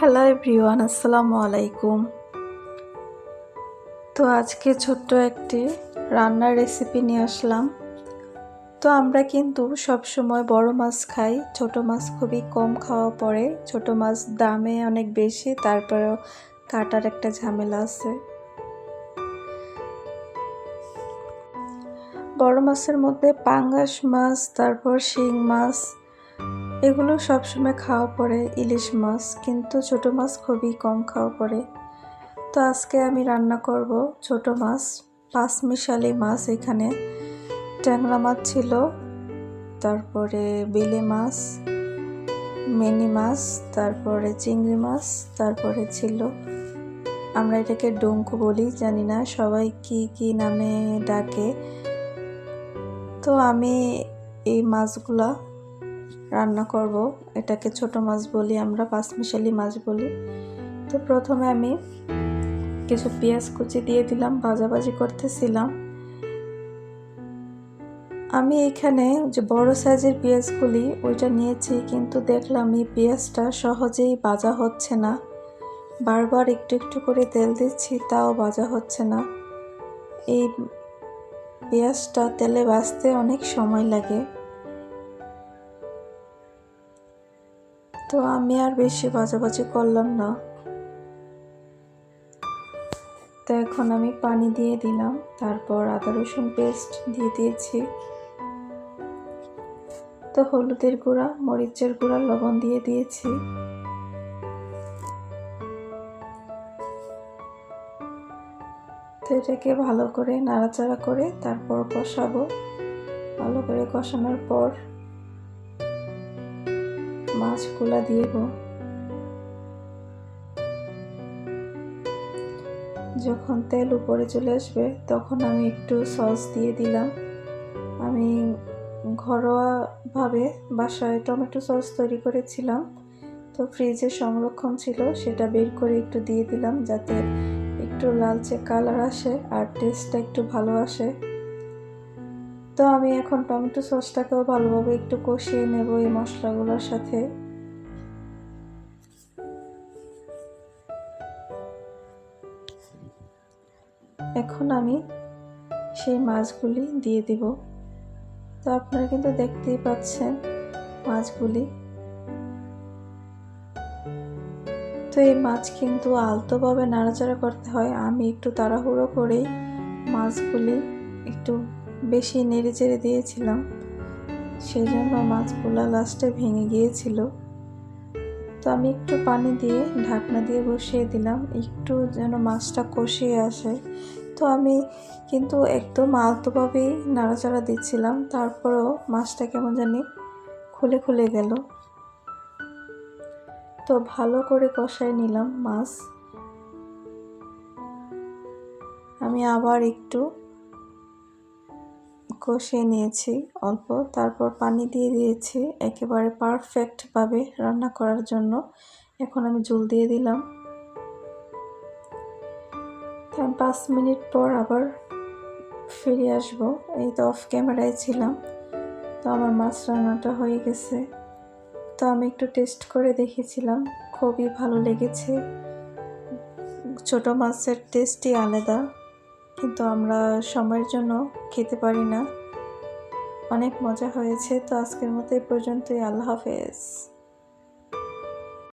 Hello everyone, আসসালামু আলাইকুম। তো আজকে ছোট্ট একটি রান্নার রেসিপি নিয়ে আসলাম। তো আমরা কিন্তু সব সময় বড় মাছ খাই, ছোট মাছ খুবই কম খাওয়া পড়ে, ছোট মাছ দামে অনেক বেশি, তারপরেও কাটার একটা ঝামেলা আছে। বড় মাছের মধ্যে পাঙ্গাস মাছ, তারপর শিং মাছ এগুলো সবসময় খাওয়া পড়ে ইলিশ মাছ, কিন্তু ছোট মাছ খুবই কম খাওয়া পড়ে তো আজকে আমি রান্না করব ছোট মাছ পাঁচ মিশালি মাছ এখানে। ট্যাংরা মাছ ছিল, তারপরে বিলে মাছ, মেনি মাছ, তারপরে চিংড়ি মাছ, তারপরে ছিল আমরা এটাকে ডঙ্কু বলি, জানি না সবাই কি কি নামে ডাকে। তো আমি এই মাছগুলা রান্না করব। এটাকে ছোট মাছ বলি, আমরা পাঁচমিশালি মাছ বলি। তো প্রথমে আমি কিছু পেঁয়াজ কুচি দিয়ে দিলাম, ভাজাভাজি করতেছিলাম। আমি এখানে যে বড় সাইজের পেঁয়াজগুলি, ওইটা নিয়েছি, কিন্তু দেখলাম এই পেঁয়াজটা সহজেই ভাজা হচ্ছে না। বারবার একটু একটু করে তেল দিচ্ছি, তাও ভাজা হচ্ছে না। এই পেঁয়াজটা তেলে ভাজতে অনেক সময় লাগে। তো আমি আর বেশি বাজাবাজি করলাম না। তো এখন আমি পানি দিয়ে দিলাম, তারপর আদা রসুন পেস্ট দিয়ে দিয়েছি। তো হলুদের গুঁড়া, মরিচের গুঁড়া, লবণ দিয়ে দিয়েছি। এটাকে ভালো করে নাড়াচাড়া করে তারপর কষাবো। ভালো করে কষানোর পর মাছগুলা দিব যখন তেল উপরে চলে আসবে, তখন আমি একটু সস দিয়ে দিলাম। আমি ঘরোয়াভাবে বাসায় টমেটো সস তৈরি করেছিলাম। তো ফ্রিজে সংরক্ষণ ছিল, সেটা বের করে একটু দিয়ে দিলাম যাতে একটু লালচে কালার আসে আর টেস্টটা একটু ভালো আসে। তো আমি এখন টমেটো সসটাকেও ভালোভাবে একটু কষিয়ে নেব এই মশলাগুলোর সাথে। এখন আমি সেই মাছগুলি দিয়ে দিব। তো আপনারা কিন্তু দেখতেই পাচ্ছেন মাছগুলি। তো এই মাছ কিন্তু আলতোভাবে নাড়াচাড়া করতে হয়। আমি একটু তাড়াহুড়ো করেই মাছগুলি একটু বেশি নেড়ে চেড়ে দিয়েছিলাম। সেই জন্য মাছগুলো লাস্টে ভেঙে গিয়েছিল। তো আমি একটু পানি দিয়ে ঢাকনা দিয়ে বসিয়ে দিলাম, একটু যেন মাছটা কষিয়ে আসে। তো আমি কিন্তু একদম আলতোভাবেই নাড়াচাড়া দিচ্ছিলাম, তারপরেও মাছটা কেমন জানি খুলে খুলে গেল। তো ভালো করে কষাই নিলাম মাছ। আমি আবার একটু কষিয়ে নিয়েছি অল্প। তারপর পানি দিয়ে দিয়েছি একেবারে পারফেক্টভাবে রান্না করার জন্য। এখন আমি জল দিয়ে দিলাম। পাঁচ মিনিট পর আবার ফিরে আসব। এই তো অফ ক্যামেরায় ছিলাম। তো আমার মাছ রান্নাটা হয়ে গেছে। তো আমি একটু টেস্ট করে দেখেছিলাম। খুবই ভালো লেগেছে। ছোট মাছের টেস্টই আলাদা। কিন্তু আমরা সময়ের জন্য খেতে পারি না। অনেক মজা হয়েছে, তো আজকের মতো এই পর্যন্তই। আল্লাহ হাফেজ।